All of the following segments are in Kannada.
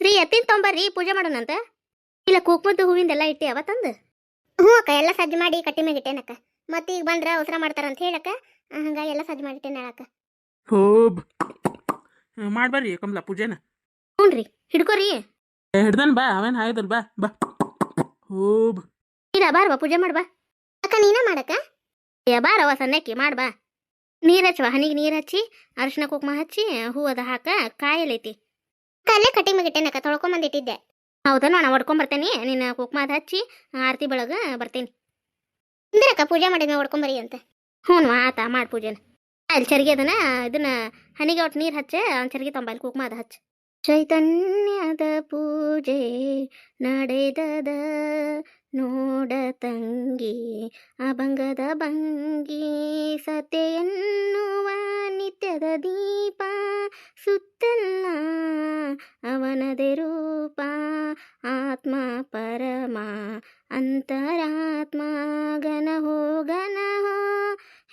ರೀ ಎತ್ತಿನ ತೊಂಬರ್ರಿ ಪೂಜೆ ಮಾಡೋಣಂತ? ಇಲ್ಲ ಕುಕ್ಮದ್ದು ಹೂವಿಂದೆಲ್ಲ ಇಟ್ಟಿ ಅವ ತಂದು? ಹ್ಞೂ ಅಕ್ಕ ಎಲ್ಲ ಸಜ್ಜು ಮಾಡಿ ಕಟ್ಟಿ ಮ್ಯಾಗ ಇಟ್ಟೇನಕ್ಕ ಮತ್ತೆ ಈಗ ಬಂದ್ರೆ ಅವಸರ ಮಾಡ್ತಾರ ಅಂತ ಹೇಳಕ್ಕ. ಹಂಗ ಹಂಗಾಗಿ ಎಲ್ಲ ಸಜ್ಜು ಮಾಡಿ ಹೇಳಕ್ಕ. ಅಕ್ಕ ಹೋಬ್ ಮಾಡ್ಬರ್ರಿ ಕಮಲ ಪೂಜೆನ. ಹ್ಞೂನ್ರಿ ಹಿಡ್ಕೋರಿ. ಹಿಡ್ದನ್ ಬಾ ಅವೇನ್ ಹಾಯ್ದಲ್ ಬಾ ಬಾ. ಹೋಬ್ ಇಲ್ಲ ಬಾರ್ ಬಾ ಪೂಜೆ ಮಾಡ್ಬಾ ಅಕ್ಕ ನೀನ ಮಾಡಕ್ಕ? ಏ ಬಾರವ ಸಣ್ಣಕ್ಕಿ ಮಾಡ್ಬಾ ನೀರ್ ಹಚ್ಚವ ಹನಿಗೆ ನೀರ್ ಹಚ್ಚಿ ಅರಿಶಿನ ಕುಕ್ಮ ಹಚ್ಚಿ ಹೂವದ ಹಾಕ ಕಾಯಲೈತಿ ಅಕ್ಕ ಕಟ್ಟಿಂಗ್ ಕಟ್ಟಿ ತೊಳ್ಕೊಂಬಂದಿಟ್ಟಿದ್ದೆ. ಹೌದಾ ನೋಣ ಹೊಡ್ಕೊಂಬರ್ತೇನೆ, ನಿನ್ನ ಕುಕ್ಮ ಅದ್ ಹಚ್ಚಿ ಆರತಿ ಬೆಳಗ ಬರ್ತೇನೆ. ಅಂದ್ರಕ್ಕ ಪೂಜೆ ಮಾಡಿ ನಾವು ಹೊಡ್ಕೊಂಬರಿ ಅಂತ. ಹ್ಞೂ ಆತ ಮಾಡಿ ಪೂಜೆನ. ಅಲ್ಲಿ ಚರಿಗೆ ಅದನ್ನ ಇದನ್ನ ಹನಿಗೆ ಒಟ್ಟು ನೀರು ಹಚ್ಚೆ, ಅವ್ನ ಚರಿಗೆ ತಂಬಲ್ಲಿ ಕುಕ್ಮ ಅದ ಹಚ್ಚ. ಚೈತನ್ಯದ ಪೂಜೆ ನಡೆದದ, ನೋಡ ತಂಗಿ, ಅಭಂಗದ ಭಂಗಿ ಸತೆಯನ್ನುವ ನಿತ್ಯದ ದೀಪ ಸುತ್ತಲ್ಲ. ಅವನದೇ ರೂಪ ಆತ್ಮ ಪರಮ ಅಂತರಾತ್ಮ ಗನ ಹೋ ಗನ ಹೋ.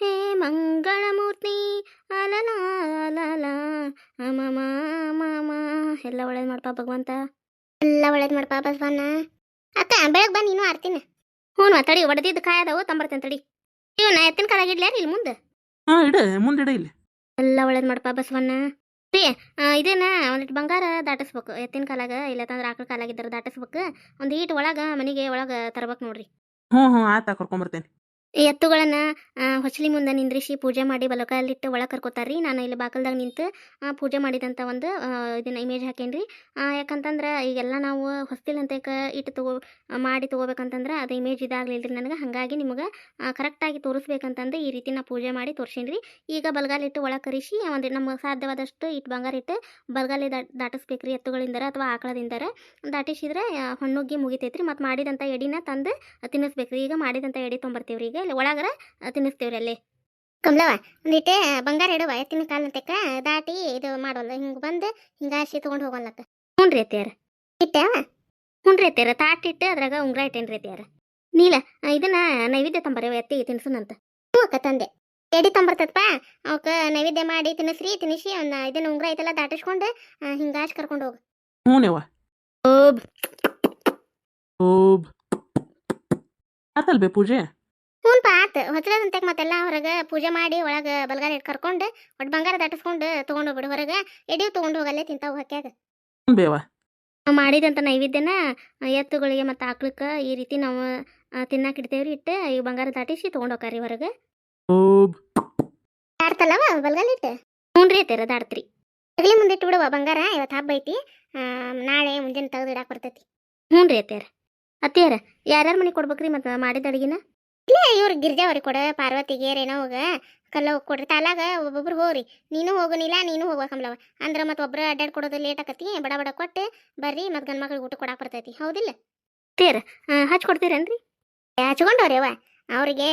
ಹೇ ಮಂಗಳಮೂರ್ತಿ ಅಲಲ ಅಲಲ ಅಮಮ ಮಮ ಎಲ್ಲ ಒಳ್ಳೇದು ಮಾಡ್ಪ ಭಗವಂತ. ಎಲ್ಲ ಒಳ್ಳೇದು ಮಾಡಪ್ಪ ಬಸವಣ್ಣ ಅಕ್ಕ ಬೆಳಗ್ಗೆ ಬಂದು ನೀನು ಆರ್ತೀನಿ. ಹ್ಞೂ ತಡಿ ಒಡೆದಿದ್ದು ಕಾಯದವು ತಂಬರ್ತೇನೆ ತಡಿ. ಇವ್ ನಾ ಎತ್ತಿನ ಕಾಲಾಗಿಡ್ಲ್ಯಾರ ಇಲ್ಲಿ ಮುಂದೆ? ಹಾ ಇಡ ಮುಂದಿಡ ಇಲ್ಲಿ. ಎಲ್ಲ ಒಳ್ಳೇದು ಮಾಡಪ್ಪ ಬಸವಣ್ಣ ರೀ ಇದೇನ ಒಂದಿಟ್ಟು ಬಂಗಾರ ದಾಟಿಸ್ಬೇಕು. ಎತ್ತಿನ ಕಾಲಾಗ ಇಲ್ಲ ತಂದ್ರೆ ಆಕಳ ಕಾಲಾಗಿದ್ದರೆ ದಾಟಿಸ್ಬೇಕು. ಒಂದು ಈಟ್ ಒಳಗ, ಮನೆಗೆ ಒಳಗ ತರ್ಬೇಕು ನೋಡ್ರಿ. ಹ್ಞೂ ಹ್ಞೂ ಆತ ಕರ್ಕೊಂಬರ್ತೇನೆ ಎತ್ತುಗಳನ್ನ ಹೊಸಲಿ ಮುಂದೆ ನಿಂದ್ರಿಸಿ ಪೂಜೆ ಮಾಡಿ ಬಲಕಲ್ಲಿಟ್ಟು ಒಳಗೆ ಕರ್ಕೋತಾರ್ರಿ. ನಾನು ಇಲ್ಲಿ ಬಾಕಲ್ದಾಗ ನಿಂತು ಪೂಜೆ ಮಾಡಿದಂಥ ಒಂದು ಇದನ್ನ ಇಮೇಜ್ ಹಾಕೇನ್ರಿ. ರೀ ಯಾಕಂತಂದ್ರೆ ಈಗೆಲ್ಲ ನಾವು ಹೊಸ್ತಿಲ್ ಅಂತ ಇಟ್ಟು ತಗೋ, ಮಾಡಿ ತಗೋಬೇಕಂತಂದ್ರೆ ಅದು ಇಮೇಜ್ ಇದಾಗಲಿಲ್ಲ ರೀ ನನಗೆ. ಹಾಗಾಗಿ ನಿಮಗೆ ಕರೆಕ್ಟಾಗಿ ತೋರಿಸ್ಬೇಕಂತಂದು ಈ ರೀತಿ ನಾ ಪೂಜೆ ಮಾಡಿ ತೋರ್ಸೀನಿ ಈಗ ಬಲಗಾಲಿಟ್ಟು ಒಳಗೆ ಕರಿಸಿ, ಒಂದು ನಮಗೆ ಸಾಧ್ಯವಾದಷ್ಟು ಇಟ್ಟು ಬಂಗಾರ ಇಟ್ಟು ಬಲಗಾಲಿ ದಾಟ್ ದಾಟಿಸ್ಬೇಕ್ರಿ ಎತ್ತುಗಳಿಂದರ ಅಥವಾ ಆಕಳದಿಂದರ. ದಾಟಿಸಿದ್ರೆ ಹೊಣ್ಣುಗ್ಗಿ ಮುಗಿತೈತ್ರಿ. ಮತ್ತು ಮಾಡಿದಂಥ ಎಡಿನ ತಂದು ತಿನ್ನಿಸ್ಬೇಕ್ರಿ. ಈಗ ಮಾಡಿದಂಥ ಎಡಿ ತೊಂಬರ್ತೀವ್ರಿ ಈಗ. ಇಲ್ಲಿ ಒಳಗರ ತಿನ್ನಿಸ್ತೇವ್ರಿ ಅಲ್ಲಿ. ಕಮಲವ ಒಂದಿಟ್ಟೆ ಬಂಗಾರ ಇಡುವ, ಎತ್ತಿನ ಕಾಲ ದಾಟಿ ಇದು ಮಾಡೋಲ್ಲ, ಹಿಂಗೆ ಬಂದು ಹಿಂಗೆ ಆಶಿ ತೊಗೊಂಡು ಹೋಗಲ್ಲಕ್ಕ ಹ್ಞೂ ರೀ ಅತ್ಯಾರ ಇಟ್ಟೆ ಹ್ಞೂ ಅದ್ರಾಗ ಉಂಗ್ರ ಇಟ್ಟೇನು ರೀ ಅತ್ಯಾರ ನೀಲ ಇದನ್ನ ನೈವೇದ್ಯ ತಂಬರ್ರಿ ಎತ್ತಿ ತಿನ್ಸುನಂತ. ಹ್ಞೂ ತಂದೆ. ಎಡಿ ತಂಬರ್ತದಪ್ಪ, ಅವಕ್ಕ ನೈವೇದ್ಯ ಮಾಡಿ ತಿನ್ನಿಸ್ರಿ, ತಿನ್ನಿಸಿ, ಅವ್ನ ಇದನ್ನ ಉಂಗ್ರ ಐತಲ್ಲ ದಾಟಿಸ್ಕೊಂಡು ಹಿಂಗೆ ಆಶ್ ಕರ್ಕೊಂಡು ಹೋಗು. ಹ್ಞೂನವ ಓಬ್. ಓಬ್. ಆತಲ್ಬೆ ಪೂಜೆ? ಹ್ಞೂನ್ಪ ಆತು. ಹೊತ್ತದಂತೆ ಮತ್ತೆಲ್ಲ ಹೊರಗೆ ಪೂಜೆ ಮಾಡಿ ಒಳಗೆ ಬಲ್ಗಾರ ಇಟ್ಟು ಕರ್ಕೊಂಡು ಒಟ್ಟು ಬಂಗಾರ ದಾಟಿಸ್ಕೊಂಡು ತೊಗೊಂಡು ಹೋಗ್ಬಿಡು. ಹೊರಗೆ ಎಡಿಯು ತೊಗೊಂಡು ಹೋಗಲ್ಲೇ ತಿಂತಾವು ಹಕ್ಯಾಗ. ಮಾಡಿದಂತ ಬೇವ. ನಾವ್ ಮಾಡಿದಂಥ ನೈವೇದ್ಯನ ಎತ್ತುಗಳಿಗೆ ಮತ್ತು ಆಕ್ಳಕ್ಕೆ ಈ ರೀತಿ ನಾವು ತಿನ್ನಕ್ಕೆ ಇಡ್ತೇವ್ರಿ ಇಟ್ಟು ಈ ಬಂಗಾರ ದಾಟಿಸಿ ತೊಗೊಂಡು ಹೋಗ್ರಿ ಹೊರಗೆ. ಹೋಬ್ ಆಡ್ತಲ್ಲವ ಬಲ್ಗಾಲ ಇಟ್ಟು ಹ್ಞೂ ರೀ ಅತ್ಯಾರ ದಾಡ್ತ್ರಿ. ಅಗಲಿ ಮುಂದಿಟ್ಟು ಬಿಡುವ ಬಂಗಾರ ಇವತ್ತು ಹಬ್ಬ ಐತಿ. ನಾಳೆ ಮುಂಜಾನೆ ತೆಗೆದು ಇಡಕ್ಕೆ ಬರ್ತೈತಿ. ಹ್ಞೂ ರೀ ಅತ್ತೇರ ಯಾರ್ಯಾರ ಮನೆಗೆ ಕೊಡ್ಬೇಕ್ರಿ ಮತ್ತು ಮಾಡಿದ ಅಡಿಗೆನ? ಇಲ್ಲೇ, ಇವ್ರು ಗಿರ್ಜಾವ್ರಿಗೆ ಕೊಡ, ಪಾರ್ವತಿಗೆ, ರೇಣವ್ಗ ಕಲ್ಲ ಹೋಗಿ ಕೊಡ್ರಿ ತಾಲಾಗ ಒಬ್ಬೊಬ್ರು ಹೋಗ್ರಿ. ನೀನು ಹೋಗುನಿಲ್ಲ ನೀನು ಹೋಗ್ವ ಕಮಲವ ಅಂದ್ರೆ ಮತ್ತೆ ಒಬ್ರು ಅಡ್ಡಾಡ್ ಕೊಡೋದು ಲೇಟ್ ಆಕತಿ ಬಡ ಬಡ ಕೊಟ್ಟು ಬರ್ರಿ, ಮತ್ತೆ ಗಂಡು ಮಕ್ಳಿಗೆ ಊಟ ಕೊಡಕ್ಕೆ ಬರ್ತೈತಿ. ಹೌದಿಲ್ಲ? ಅತ್ಯಾರ ಹಚ್ಕೊಡ್ತೀರೇನ್ರಿ ಹಚ್ಕೊಂಡವ್ರಿ ಅವ್ವ ಅವ್ರಿಗೆ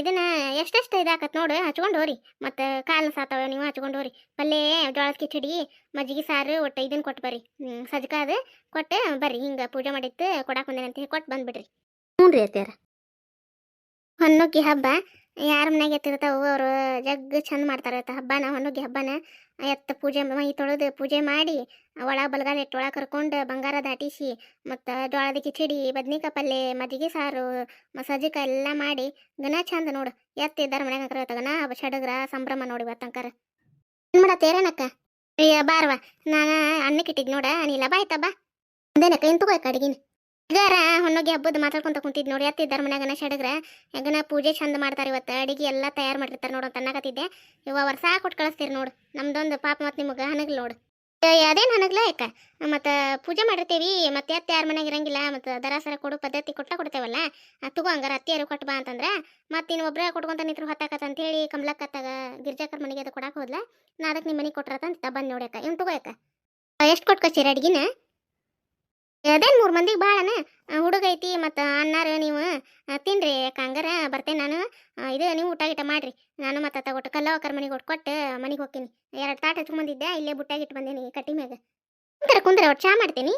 ಇದನ್ನ ಎಷ್ಟೆಷ್ಟು ಇದಾಕತ್ ನೋಡು, ಹಚ್ಕೊಂಡು ಹೋರಿ. ಮತ್ತು ಕಾಲು ಸಾತಾವ, ನೀವು ಹಚ್ಕೊಂಡು ಹೋರಿ. ಪಲ್ಲೆ ಜೋಳದ ಕಿಚಡಿ, ಮಜ್ಜಿಗೆ ಸಾರು, ಒಟ್ಟು ಇದನ್ನ ಕೊಟ್ಟು ಬರ್ರಿ. ಸಜ್ಕಾದ ಕೊಟ್ಟು ಬರ್ರಿ. ಹಿಂಗೆ ಪೂಜೆ ಮಾಡಿತ್ತು ಕೊಡಕ್ಕೆ ಅಂತ ಹೇಳಿ ಕೊಟ್ಟು ಬಂದ್ಬಿಡ್ರಿ. ಹ್ಞೂ ರೀ ಅತ್ಯಾರ ಹೊನ್ನುಗ್ಗಿ ಹಬ್ಬ, ಯಾರ ಮನೆಗೆ ಎತ್ತಿರ್ತಾವ ಅವರು ಜಗ್ ಚಂದ ಮಾಡ್ತಾರೆ ಹಬ್ಬನ ಹೊನ್ನುಗ್ಗಿ ಹಬ್ಬನ. ಎತ್ತ ಪೂಜೆ ಮೈ ತೊಳೆದು ಪೂಜೆ ಮಾಡಿ ಒಳ ಬಲಗಾಲ ಇಟ್ಟು ಒಳ ಕರ್ಕೊಂಡು ಬಂಗಾರ ದಾಟಿಸಿ, ಮತ್ತು ಜೋಳದ ಕಿಚಡಿ, ಬದ್ನಿಕಾಯಿ ಪಲ್ಯ ಮಜ್ಜಿಗೆ ಸಾರು ಮಸಾಜಿಕ ಎಲ್ಲ ಮಾಡಿ ಗನ ಚಂದ ನೋಡು. ಎತ್ತಿದ್ದಾರ ಮನೆಗೆ ಅಂಕರ ಇವತ್ತು ಗನ ಹಬ್ಬ ಸಡಗ್ರ ಸಂಭ್ರಮ ನೋಡಿ ಬತ್ತಂಕರ ಏನು ಮಾಡತ್ತೇರೇನಕ್ಕ ಅಯ್ಯ, ಬಾರವ, ನಾನು ಅನ್ನಕ್ಕೆ ಇಟ್ಟಿದ್ ನೋಡ ನೀಲ ಬಾಯ್ತಬ್ಬ ಅದೇನಕ್ಕ ಏನು ತಗೋ ಅಡಿಗಿನ. ಇದಾರ ಹೊನ್ನೋಗಿ ಹಬ್ಬದ ಮಾತಾಡ್ಕೊಂತ ಕುಂತಿದ್ ನೋಡಿ ಎತ್ತಿದ್ದಾರ ಮನ್ಯಾಗನ ಶಡಗ್ರ. ಹೆಂಗನ ಪೂಜೆ ಚಂದ ಮಾಡ್ತಾರೆ ಇವತ್ತು, ಅಡಿಗೆ ಎಲ್ಲ ತಯಾರು ಮಾಡಿರ್ತಾರೆ ನೋಡು ಅಂತ ಅನ್ನಕತ್ತಿದ್ದೆ. ಇವ ವರ್ಷ ಕೊಟ್ಟು ಕಳಿಸ್ತೀರಿ ನೋಡು, ನಮ್ದೊಂದು ಪಾಪ ಮತ್ತು ನಿಮಗೆ ಹನಗ್ಲಿ ನೋಡು. ಅದೇನು ಹನಗ್ಲ ಯಾಕ? ಮತ್ತು ಪೂಜೆ ಮಾಡಿರ್ತೀವಿ, ಮತ್ತೆ ಅತ್ತೆ ಯಾರ ಮನೆಗೆ ಇರಂಗಿಲ್ಲ, ಮತ್ತು ದರಾಸರ ಕೊಡು ಪದ್ಧತಿ ಕೊಟ್ಟ ಕೊಡ್ತೇವಲ್ಲ ತಗೋ ಹಂಗಾರ ಅತ್ತಿಯರು ಕೊಟ್ಟು ಬಾ ಅಂತಂದ್ರೆ, ಮತ್ತೆ ಇನ್ನು ಒಬ್ಬರೇ ಕೊಟ್ಕೊಂತ ನಿಂತರು ಹೊತ್ತಾಕತ್ತ ಅಂತೇಳಿ ಕಮಲಕ್ಕತ್ತಾಗ ಗಿರ್ಜಾಕರ್ ಮನೆಗೆ ಅದು ಕೊಡಾಕ ಹೋದ್ಲ, ನಾ ಅದಕ್ಕೆ ನಿಮ್ಮ ಮನೆಗೆ ಕೊಟ್ರತ ಬಂದು ನೋಡ್ಯಾಕ ಇವ್ನು ತಗೋ ಯಾಕ? ಎಷ್ಟು ಕೊಟ್ಟು ಕಳ್ಸಿರಿ ಅಡ್ಗಿನ? ಅದೇನು ಮೂರು ಮಂದಿಗೆ ಭಾಳನ ಹುಡುಗ ಐತಿ ಮತ್ತು ಅನ್ನಾರು ನೀವು. ತಿನ್ರಿ ಹಂಗಾರ ಬರ್ತೇನೆ ನಾನು. ಇದು ನೀವು ಊಟ ಗಿಟ ಮಾಡ್ರಿ. ನಾನು ಮತ್ತೆ ತಗೊಟ್ಟು ಕಲ್ಲವಕರ ಮನೆಗೆ ಕೊಟ್ಟು ಕೊಟ್ಟು ಮನೆಗೆ ಹೋಗ್ತೀನಿ. ಎರಡು ತಾಟ ಹಚ್ಕೊಂಬಂದಿದ್ದೆ, ಇಲ್ಲೇ ಬುಟ್ಟಾಗಿಟ್ಟು ಬಂದೇನಿ ಕಟ್ಟಿ ಮ್ಯಾಗ. ಕುಂದ್ರ ಕುಂದ್ರ ಒಟ್ಟು ಚಾ ಮಾಡ್ತೀನಿ.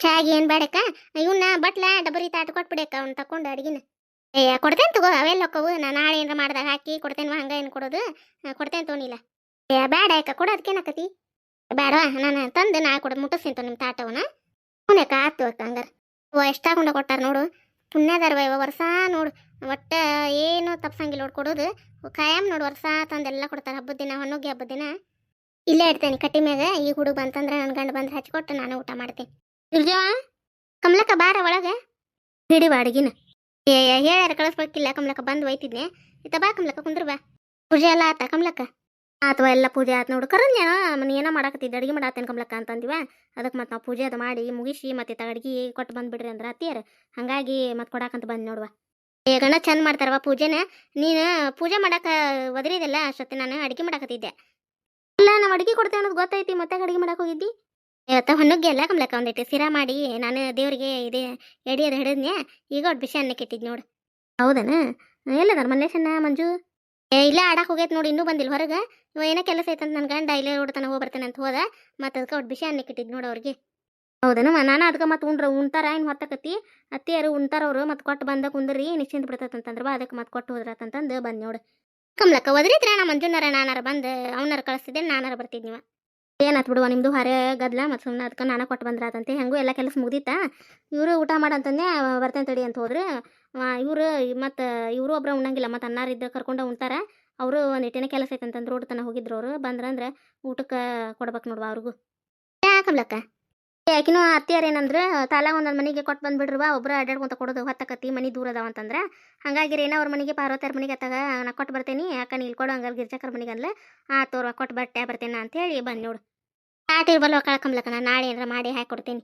ಚಾಗಿ ಏನು ಬೇಡಕ್ಕ ಇವನ್ನ ಬಟ್ಲ, ಡಬರಿ ತಾಟ ಕೊಟ್ಬಿಡಕ್ಕ ಅವ್ನು ತಕೊಂಡು ಅಡ್ಗಿನ. ಏ, ಕೊಡ್ತೇನೆ ತಗೋ, ಅವೆಲ್ಲ ಹೊಕ್ಕವು ನಾನು ನಾಳೆ ಏನಾರ ಮಾಡ್ದಾಗ ಹಾಕಿ ಕೊಡ್ತೇನೆ ಹಂಗ ಏನು ಕೊಡೋದು? ಕೊಡ್ತೇನೆ ತೊಗೊನಿಲ್ಲ ಏ ಬೇಡ ಯಾಕ ಕೊಡೋದಕ್ಕೇನಕತಿ ಬೇಡವಾ ನಾನು ತಂದು ನಾ ಕೊಡ ಮುಟ್ಟಿಸ್ತೀನಿ ನಿಮ್ಮ ತಾಟವನ್ನ ಅವನಕ್ಕ ಆತು ಹಂಗಾರ. ಓ ಎಷ್ಟಾಗೊಂಡ ಕೊಟ್ಟಾರ ನೋಡು. ಪುಣ್ಯದಾರ ಇವ, ವರ್ಷ ನೋಡು. ಒಟ್ಟ ಏನು ತಪ್ಸಂಗಿಲ್ಲ ನೋಡ್ ಕೊಡೋದು. ಕಾಯಂ ನೋಡು ವರ್ಷ ತಂದೆಲ್ಲ ಕೊಡ್ತಾರೆ. ಹಬ್ಬದ ದಿನ ಹೊನ್ನೋಗಿ ಹಬ್ಬದ ದಿನ. ಇಲ್ಲೇ ಇಡ್ತೇನೆ ಕಟ್ಟಿ ಮ್ಯಾಗ. ಈ ಹುಡುಗ ಬಂತಂದ್ರೆ ನನ್ನ ಗಂಡ ಬಂದ್ರೆ ಹಚ್ಕೊಟ್ಟು ನಾನು ಊಟ ಮಾಡ್ತೀನಿ. ಇಲ್ಜವ ಕಮಲಕ್ಕ ಬಾರ ಒಳಗೆ. ಹಿಡಿ ಅಡುಗಿನ. ಏ ಹೇಳ್ಯಾರ ಕಳಿಸ್ಬೇಕಿಲ್ಲ ಕಮಲಕ್ಕ ಬಂದು ಒಯ್ತಿದ್ನೆ. ಇತ್ತ ಬಾ ಕಮಲಕ್ಕ ಕುಂದ್ರ ಬಾ. ಪೂಜೆ ಎಲ್ಲ ಆತ ಕಮಲಕ್ಕ? ಅಥವಾ ಎಲ್ಲ ಪೂಜೆ ಆಯ್ತು ನೋಡು. ಕರಂದೇನೋ ಮನೆ ಏನೋ ಮಾಡಾಕತ್ತಿದ್ದೆ. ಅಡಿಗೆ ಮಾಡತ್ತೇನೆ ಕಮ್ಲಕ್ಕ ಅಂತಂದಿವ. ಅದಕ್ಕೆ ಮತ್ತೆ ನಾವು ಪೂಜೆ ಅದು ಮಾಡಿ ಮುಗಿಸಿ ಮತ್ತೆ ಇತ್ತ ಅಡ್ಗೆ ಕೊಟ್ಟು ಬಂದ್ಬಿಡ್ರಿ ಅಂದ್ರೆ ಅತ್ತಿಯರ. ಹಾಗಾಗಿ ಮತ್ತೆ ಕೊಡಾಕಂತ ಬಂದು ನೋಡುವ. ಏ ಗಣ ಚಂದ ಮಾಡ್ತಾರವ ಪೂಜೆನ. ನೀನು ಪೂಜೆ ಮಾಡಕ ಒದರಿದಲ್ಲ ಅಷ್ಟೊತ್ತಿ ನಾನು ಅಡಿಗೆ ಮಾಡಾಕತ್ತಿದ್ದೆ. ಇಲ್ಲ ನಾವು ಅಡಿಗೆ ಕೊಡ್ತೇವೆ ಅನ್ನೋದು ಗೊತ್ತೈತಿ, ಮತ್ತೆ ಅಡಿಗೆ ಮಾಡಕ್ಕೆ ಹೋಗಿದ್ದಿ? ಇವತ್ತ ಹೊಣ್ಣುಗ್ಗೆ ಎಲ್ಲ ಕಂಬ್ಲಕ್ಕ ಒಂದಿಟ್ಟು ಸಿರಾ ಮಾಡಿ ನಾನು ದೇವ್ರಿಗೆ ಇದೇ ಎಡಿ ಅದು ಹಿಡಿದ್ನೆ ಈಗ ಒಟ್ಟು ಬಿಸಿ ಅನ್ನಕ್ಕೆ ಇಟ್ಟಿದ್ ನೋಡು. ಹೌದನ? ಎಲ್ಲದಾರ ಮಲ್ಲೇಶನ್ನ ಮಂಜು? ಏ, ಇಲ್ಲ ಆಡಕ್ ಹೋಗೈತೆ ನೋಡಿ, ಇನ್ನೂ ಬಂದಿಲ್ಲ ಹೊರಗೆ. ಇವ ಏನೋ ಕೆಲಸ ಐತಂತ ನನ್ನ ಗಂಡ ಇಲ್ಲೇ ಹೊಡ್ತಾನೆ ಹೋಗಿ ಬರ್ತಾನೆ ಅಂತ ಹೋದ. ಮತ್ತೆ ಅದಕ್ಕೆ ಒಟ್ಟು ಬಿಸಿ ಅನ್ನಕ್ಕೆ ಇಟ್ಟಿದ್ ನೋಡು ಅವ್ರಿಗೆ. ಹೌದನ ನಾನು ಅದಕ್ಕೆ ಮತ್ತೆ ಉಂಡ್ರ, ಉಣ್ತಾರ, ಏನು ಹೊತ್ತಕತಿ ಅತ್ತಿಯರು ಉಣ್ತಾರ ಅವರು, ಮತ್ತೆ ಕೊಟ್ಟು ಬಂದ ಕುಂದ್ರಿ, ನಿಶ್ಚಿಂತ ಬಿಡ್ತೈತಂತಂದ್ರೆ ಬಾ ಅದಕ್ಕೆ ಮತ್ತೆ ಕೊಟ್ಟು ಹೋದ್ರತಂತಂದು ಬಂದು ನೋಡು. ಕಮ್ಲಕ್ಕ ಒದರಿದ್ರೆ ನಾ ಮಂಜುನಾರ, ನಾನಾರ ಬಂದು, ಅವನಾರ ಕಳಿಸ್ತಿದ್ದೆ ನಾನಾರ ಬರ್ತಿದ್ ನೀವು. ಏನಾತ್ ಬಿಡುವ ನಿಮ್ದು ಹೊರೆ ಗದ್ಲ, ಮತ್ತು ಸುಮ್ಮನೆ ಅದಕ್ಕೆ ನಾನು ಕೊಟ್ಟು ಬಂದ್ರಾತಂತೆ, ಹೆಂಗೂ ಎಲ್ಲ ಕೆಲಸ ಮುಗ್ದಿತ್ತ? ಇವರು ಊಟ ಮಾಡಂತಂದೆ, ಬರ್ತೇನೆ ತಡಿ ಅಂತ ಹೋದ್ರೆ. ಇವರು ಮತ್ತು ಇವರು ಒಬ್ಬರು ಉಣ್ಣಂಗಿಲ್ಲ, ಮತ್ತು ಅನ್ನಾರಿದ್ದು ಕರ್ಕೊಂಡು ಉಣ್ತಾರ. ಅವರು ಒಂದು ಇಟ್ಟಿನ ಕೆಲಸ ಐತೆ ಅಂತಂದು ರೋಡ್ ತನಕ ಹೋಗಿದ್ರು ಅವರು. ಬಂದ್ರಂದ್ರೆ ಊಟಕ್ಕೆ ಕೊಡ್ಬೇಕು ನೋಡುವ ಅವ್ರಿಗೂ. ಯಾ ಕಮಲಕ್ಕ ಯಾಕಿನೂ ಅತ್ತಿಯಾರ ಏನಂದ್ರೆ ತಾಲಾಗ ಒಂದೊಂದು ಮನೆಗೆ ಕೊಟ್ಟು ಬಂದ್ಬಿಡ್ರವ ಒಬ್ಬರು ಅಡ್ಡಾಡ್ಕೊಂತ ಕೊಡೋದು. ಹೊತ್ತಕತ್ತಿ ಮನೆ ದೂರ ಅದಾವ ಅಂತಂದ್ರೆ. ಹಂಗಾಗಿ ಏನೋ ಅವ್ರ ಮನೆಗೆ ಪಾರ್ವತಾರ ಮನೆಗೆ ಅತ್ತಾಗ ನಾ ಕೊಟ್ಟು ಬರ್ತೇನೆ ಯಾಕೆ ನೀ ಕೊಡು, ಹಂಗಾರೆ ಗಿರ್ಜಾಕರ ಮನೆಗೆ ಅಲ್ಲ ಆ, ತೋರ್ವ ಕೊಟ್ಟು ಬಟ್ಟೆ ಬರ್ತೇನೆ ಅಂತೇಳಿ ಬಂದು ನೋಡು. ಆಟ ಇರ್ಬಲ್ವ ಕಳ್ಕಂಬ್ಲಕ್ಕ ನಾನು ನಾಳೆ ಏನಾರ ಮಾಡಿ ಹಾಕಿ ಕೊಡ್ತೀನಿ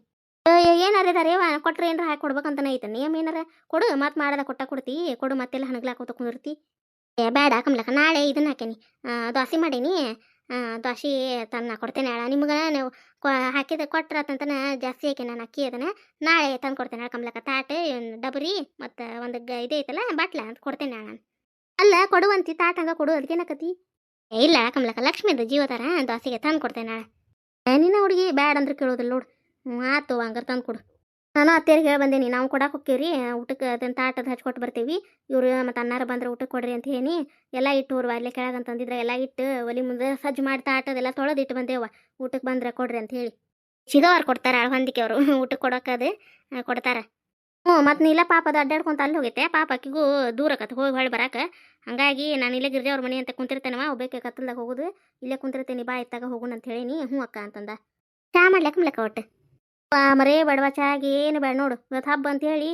ಏನಾರ ಇದಾರೆ ಕೊಟ್ರೆ ಏನಾರ ಹಾಕಿ ಕೊಡ್ಬೇಕಂತನೇ ಐತೆ. ನಿಯಮ ಏನಾರ ಕೊಡು ಮತ್ತೆ ಮಾಡದ ಕೊಟ್ಟ ಕೊಡ್ತಿ. ಕೊಡು ಮತ್ತೆಲ್ಲ ಹಣಗ್ಲಾಕೋತ ಕುಂದಿರ್ತಿ. ಏ ಬೇಡ ಕಮ್ಲಕ್ಕ ನಾಳೆ ಇದನ್ನ ಹಾಕೇನಿ. ದೋಸೆ ಮಾಡೇನಿ. ದೋಸೆ ತನ್ನ ಕೊಡ್ತೇನೆ ಹೇಳ. ನಿಮ್ಗೆ ನೀವು ಹಾಕಿದ ಕೊಟ್ರ ಕೊಟ್ರತಂತನ ಜಾಸ್ತಿ ಹಾಕಿ ನಾನು ಅಕ್ಕಿ ಅದನ್ನ ನಾಳೆ ತಂದು ಕೊಡ್ತೇನೆ ಹೇಳ ಕಮ್ಲಕ್ಕ. ತಾಟೆ ಡಬರಿ ಮತ್ತು ಒಂದು ಗ ಇದು ಐತಲ್ಲ ಬಾಟ್ಲ ಅಂತ ಕೊಡ್ತೇನೆ ಹೇಳ ನಾನು. ಅಲ್ಲ ಕೊಡುವಂತಿ ತಾಟ್ ಹಂಗ ಕೊಡು ಏ, ಇಲ್ಲ ಕಮ್ಲಕ್ಕ ಲಕ್ಷ್ಮೀದ ಜೀವ ಥರ ದೋಸೆಗೆ ತಂದು ಕೊಡ್ತೇನೆ ಹೇಳ. ನಿನ್ನ ಹುಡುಗಿ ಬ್ಯಾಡ ಅಂದ್ರೆ ಕೇಳೋದಿಲ್ಲ ನೋಡು. ಆತು ಹಂಗಾರೆ ತಂದು ಕೊಡು. ನಾನು ಅತ್ತೇರಿ ಹೇಳಿ ಬಂದೇನಿ, ನಾವು ಕೊಡಕ್ಕೆ ಹೋಗ್ತೀವಿ ಊಟಕ್ಕೆ ಅದನ್ನ ತಾಟದ ಹಚ್ಕೊಟ್ಟು ಬರ್ತೀವಿ. ಇವರು ಮತ್ತು ಅನ್ನಾರ ಬಂದ್ರೆ ಊಟಕ್ಕೆ ಕೊಡ್ರಿ ಅಂತ ಹೇಳಿ, ಎಲ್ಲ ಇಟ್ಟು ಅವ್ರು ಅಲ್ಲೇ ಕೆಳಗಂತಂದಿದ್ರೆ ಎಲ್ಲ ಇಟ್ಟು ಒಲಿ ಮುಂದೆ ಸಜ್ಜು ಮಾಡಿ ತಾಟದೆಲ್ಲ ತೊಳೆದು ಇಟ್ಟು ಬಂದೇವ ಊಟಕ್ಕೆ ಬಂದ್ರೆ ಕೊಡ್ರಿ ಅಂತ ಹೇಳಿ. ಸಿಗೋರು ಕೊಡ್ತಾರೆ ಹೊಂದಿಕೆ ಅವರು ಊಟಕ್ಕೆ ಕೊಡೋಕದು ಕೊಡ್ತಾರೆ. ಹ್ಞೂ ಮತ್ತು ನೀಲ ಪಾಪ ಅದು ಅಡ್ಡಾಡ್ಕೊಂತ ಅಲ್ಲಿ ಹೋಗೈತೆ, ಪಾಪ ಆಕಿಗೂ ದೂರ ಆಕತ್ ಹೋಗಿ ಹೊಳ್ಳಿ ಬರಕ್ಕೆ ಹಂಗಾಗಿ ನಾನು ಇಲ್ಲೇ ಗಿರ್ಜೆ ಅವ್ರ ಮನೆ ಅಂತ ಕುಂತಿರ್ತೇನವ ಒಬ್ಬಕ್ಕೆ ಕತ್ತಲ್ದಾಗ ಹೋಗುದು. ಇಲ್ಲೇ ಕುಂತಿರ್ತೀನಿ, ಬಾ ಇತ್ತಾಗ ಹೋಗೋಣ ಅಂತ ಹೇಳೀನಿ. ಹ್ಞೂ ಅಕ್ಕ ಅಂತಂದ. ಚಾ ಮಾಡ್ಲಕ್ಕ ಮಲಕ್ಕ ಒಟ್ಟು. ಮರೇ ಬಡವ ಚಾಗಿ ಏನು ಬೇಡ ನೋಡು. ಇವತ್ತು ಹಬ್ಬ ಅಂತ ಹೇಳಿ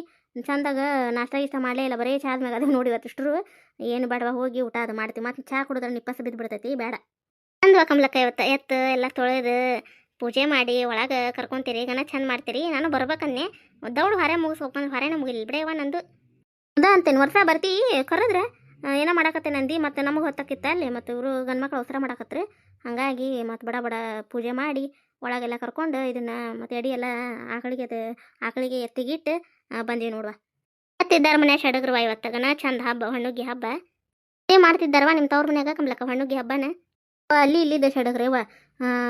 ಚಂದಾಗ ನಾಷ್ಟ ಇಷ್ಟ ಮಾಡಲೇ ಇಲ್ಲ. ಬರೀ ಚಾದ ಮ್ಯಾಗ ಅದು ನೋಡಿ ಇವತ್ತಿಷ್ಟರು ಏನು ಬಡವ ಹೋಗಿ ಊಟ ಅದು ಮಾಡ್ತೀವಿ. ಮತ್ತು ಚಾ ಕುಡಿದ್ರೆ ನಿಪ್ಪಸ ಬಿದ್ದು ಬಿಡ್ತೈತಿ. ಬೇಡ. ಚಂದ ಕಮಲಕ್ಕ ಇವತ್ತು. ಎತ್ತು ಎಲ್ಲ ತೊಳೆದು ಪೂಜೆ ಮಾಡಿ ಒಳಗೆ ಕರ್ಕೊಂತೀರಿ. ಗಣ ಚಂದ ಮಾಡ್ತೀರಿ. ನಾನು ಬರ್ಬೇಕನ್ನೇ. ದೌಡು ಹೊರೆ ಮುಗಿಸ್ ಹೋಗ್ಕೊಂಡು ಹೊರೆನ ಮುಗಿಲ್ಲ ಬಿಡೇವ ನಂದು. ಅದ ಅಂತೇನು ವರ್ಷ ಬರ್ತಿ ಕರೆದ್ರೆ ಏನೋ ಮಾಡಕತ್ತೆ ನಂದಿ ಮತ್ತು ನಮಗೆ ಹೊತ್ತಕ್ಕಿತ್ತ ಅಲ್ಲಿ. ಮತ್ತು ಇವರು ಗಂಡ್ಮಕ್ಳು ಅವಸರ ಮಾಡಾಕತ್ರಿ. ಹಾಗಾಗಿ ಮತ್ತು ಬಡ ಬಡ ಪೂಜೆ ಮಾಡಿ ಒಳಗೆಲ್ಲ ಕರ್ಕೊಂಡು ಇದನ್ನ ಮತ್ತೆ ಎಡಿ ಎಲ್ಲ ಆಕಳಿಗೆ ಅದು ಆಕಳಿಗೆ ಎತ್ತಿಗಿಟ್ಟು ಬಂದೀವಿ ನೋಡುವ. ಮತ್ತಿದ್ದಾರ ಮನೆ ಶಡಗ್ರವ ಇವತ್ತಗನ ಚಂದ ಹಬ್ಬ ಹಣ್ಣುಗಿ ಹಬ್ಬ. ಏ ಮಾಡ್ತಿದ್ದಾರವ ನಿಮ್ಮ ತವ್ರ ಮನ್ಯಾಗ ಕಮ್ಲಕ್ಕ ಹಣ್ಣುಗಿ ಹಬ್ಬನ? ಅಲ್ಲಿ ಇಲ್ಲಿದ್ದ ಶಡಗ್ರವ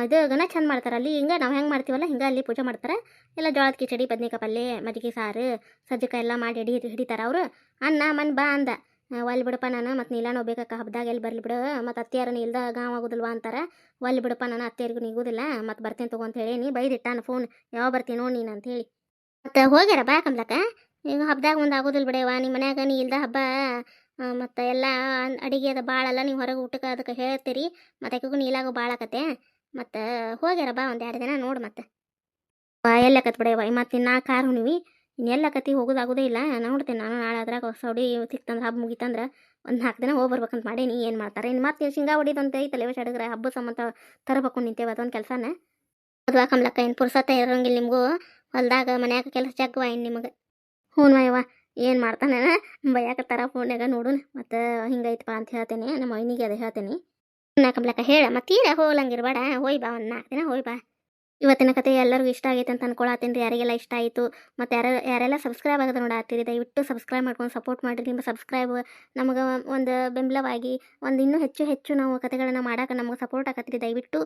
ಇದು ಗನ ಚಂದ ಮಾಡ್ತಾರೆ. ಅಲ್ಲಿ ಹಿಂಗೆ ನಾವು ಹೆಂಗೆ ಮಾಡ್ತೀವಲ್ಲ, ಹಿಂಗೆ ಅಲ್ಲಿ ಪೂಜೆ ಮಾಡ್ತಾರೆ. ಎಲ್ಲ ಜೋಳದ ಕಿಚಡಿ, ಬದ್ನಿಕಾಯಿ ಪಲ್ಲೆ, ಮಜ್ಜಿಗೆ ಸಾರು ಸಜ್ಜಕ ಎಲ್ಲ ಮಾಡಿ ಹಿಡಿ ಹಿಡಿತಾರೆ ಅವರು. ಅನ್ನ ಮನ್ ಬಾ ಅಂದ. ಒಲ್ಲಿ ಬಿಡಪ್ಪ ನಾನು ಮತ್ತು ನೀಲಾನ ಹೋಗ್ಬೇಕಕ್ಕ ಹಬ್ಬದಾಗ ಎಲ್ಲಿ ಬರಲಿ ಬಿಡು ಮತ್ತು ನೀ ಇಲ್ದ ಗಾಂವ್ ಆಗೋದಿಲ್ವಾ ಅಂತಾರೆ. ಒಲ್ಲಿ ಬಿಡಪ್ಪ ನಾನು, ಅತ್ತೆಯರಿಗೂ ನಿಗೋದಿಲ್ಲ ಮತ್ತು ಬರ್ತೇನೆ ತಗೋ ಅಂತ ಹೇಳಿ, ನೀ ಬೈದಿಟ್ಟಾನ ಫೋನ್ ಯಾವ ಬರ್ತೀನಿ ನೋಡಿ ನೀನು ಅಂತ ಹೇಳಿ. ಮತ್ತು ಹೋಗ್ಯಾರ ಬಾ ಕಮಲಕ್ಕ, ಈಗ ಹಬ್ಬದಾಗ ಒಂದು ಆಗೋದಿಲ್ಲ ಬಿಡೇವ ನಿಮ್ಮ ಮನ್ಯಾಗ ನೀ ಇಲ್ದ ಹಬ್ಬ ಮತ್ತು ಎಲ್ಲ ಅಡುಗೆ ಅದು ಭಾಳ ಅಲ್ಲ, ನೀವು ಹೊರಗೆ ಊಟಕ್ಕೆ ಅದಕ್ಕೆ ಹೇಳ್ತೀರಿ ಮತ್ತು ನೀಲಾಗೋ ಭಾಳ ಆಕತೆ ಮತ್ತು ಹೋಗ್ಯಾರ ಬಾ ಒಂದು ಎರಡು ದಿನ ನೋಡು ಮತ್ತೆ. ಎಲ್ಲಕತ್ ಬಿಡೇವ ಮತ್ತು ನಾ ಕಾರ್ ಹುಣಿವಿ ಇನ್ನೆಲ್ಲಕತಿ ಹೋಗೋದಾಗೋದೇ ಇಲ್ಲ. ನೋಡ್ತೇನೆ, ನಾನು ನಾಳೆ ಅದ್ರಾಗ ಹೊಸ ಹೊಡಿ ಸಿಕ್ತಂದ್ರೆ, ಹಬ್ಬ ಮುಗಿತಂದ್ರೆ ಒಂದು ನಾಲ್ಕು ದಿನ ಹೋಗಿ ಬರ್ಬೇಕಂತ ಮಾಡೇನಿ ಏನು ಮಾಡ್ತಾರೆ? ಇನ್ನು ಮತ್ತೆ ಶೇಂಗಾ ಅಂತ ಐತಲ್ಲ ಇವ ಸಡಗ್ರ ಹಬ್ಬ ಸಂಬಂಧ ತರಬೇಕು ನಿಂತೇವೆ ಅದೊಂದು ಕೆಲಸನ. ಅದ್ವಾ ಕಮಲಕ್ಕ ಏನು ಪುರ್ಸತ್ತ ಇರೋಂಗಿಲ್ಲ ನಿಮಗೂ. ಹೊಲ್ದಾಗ ಮನ್ಯಾಗ ಕೆಲಸ ಜಗ್ವ ಏನು ನಿಮಗೆ. ಹ್ಞೂ ಅಯ್ಯವ ಏನು ಮಾಡ್ತಾನೆ? ಬೈಯಾಕತ್ತಾರ ಫೋನ್ಯಾಗ ನೋಡೋಣ ಮತ್ತು ಹಿಂಗೈತಪ್ಪ ಅಂತ ಹೇಳ್ತೇನೆ, ನಮ್ಮ ಮೈನಿಗೆ ಅದು ಹೇಳ್ತೇನೆ. ಕಮಲಕ್ಕ ಹೇಳ ಮತ್ತೀರ ಹೋಗಲಂಗಿರ್ಬೇಡ, ಹೋಯ್ ಬಾ ಒಂದು ನಾಲ್ಕು ದಿನ ಹೋಯ್ ಬಾ. ಇವತ್ತಿನ ಕತೆ ಎಲ್ಲರಿಗೂ ಇಷ್ಟ ಆಗೈತೆ ಅಂತ ಅನ್ಕೊಳತ್ತೀನಿ ರೀ. ಯಾರಿಗೆಲ್ಲ ಇಷ್ಟ ಆಯಿತು ಮತ್ತು ಯಾರ, ಯಾರೆಲ್ಲ ಸಬ್ಸ್ಕ್ರೈಬ್ ಆಗೋದು ನೋಡಾತ್ತೀರಿ ದಯವಿಟ್ಟು ಸಬ್ಸ್ಕ್ರೈಬ್ ಮಾಡ್ಕೊಂಡು ಸಪೋರ್ಟ್ ಮಾಡಿರಿ. ನಿಮ್ಮ ಸಬ್ಸ್ಕ್ರೈಬ್ ನಮಗೆ ಒಂದು ಬೆಂಬಲವಾಗಿ ಒಂದು ಇನ್ನೂ ಹೆಚ್ಚು ಹೆಚ್ಚು ನಾವು ಕತೆಗಳನ್ನು ಮಾಡೋಕೆ ನಮಗೆ ಸಪೋರ್ಟ್ ಆಗತ್ತೀರಿ ದಯವಿಟ್ಟು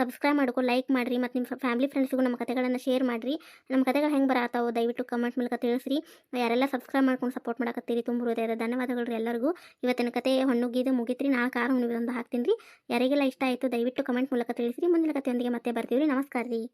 ಸಬ್ಸ್ಕ್ರೈಬ್ ಮಾಡ್ಕೊ ಲೈಕ್ ಮಾಡಿರಿ ಮತ್ತು ನಿಮ್ಮ ಫ್ಯಾಮಿಲಿ ಫ್ರೆಂಡ್ಸ್ಗೂ ನಮ್ಮ ಕತೆಗಳನ್ನು ಶೇರ್ ಮಾಡಿರಿ. ನಮ್ಮ ಕತೆಗಳು ಹೆಂಗೆ ಬರತ್ತಾವು ದಯವಿಟ್ಟು ಕಮೆಂಟ್ ಮೂಲಕ ತಿಳಿಸ್ರಿ. ಯಾರೆಲ್ಲ ಸಬ್ಸ್ಕ್ರೈಬ್ ಮಾಡ್ಕೊಂಡು ಸಪೋರ್ಟ್ ಮಾಡಕತ್ತೀರಿ ತುಂಬ ಹೃದಯದ ಧನ್ಯವಾದಗಳು ರೀ ಎಲ್ಲರಿಗೂ. ಇವತ್ತಿನ ಕತೆ ಹೊಣ್ಣುಗಿದು ಮುಗಿತ್ರಿ. ನಾಲ್ಕು ಆರು ಹುಣ್ಣಿಮೆ ಒಂದು ಹಾಕ್ತೀನಿ ರೀ. ಯಾರಿಗೆಲ್ಲ ಇಷ್ಟ ಆಯಿತು ದಯವಿಟ್ಟು ಕಮೆಂಟ್ ಮೂಲಕ ತಿಳಿಸ್ರಿ. ಮುಂದಿನ ಕತೆಯೊಂದಿಗೆ ಮತ್ತೆ ಬರ್ತೀವಿ ರೀ. ನಮಸ್ಕಾರ ರೀ. Lily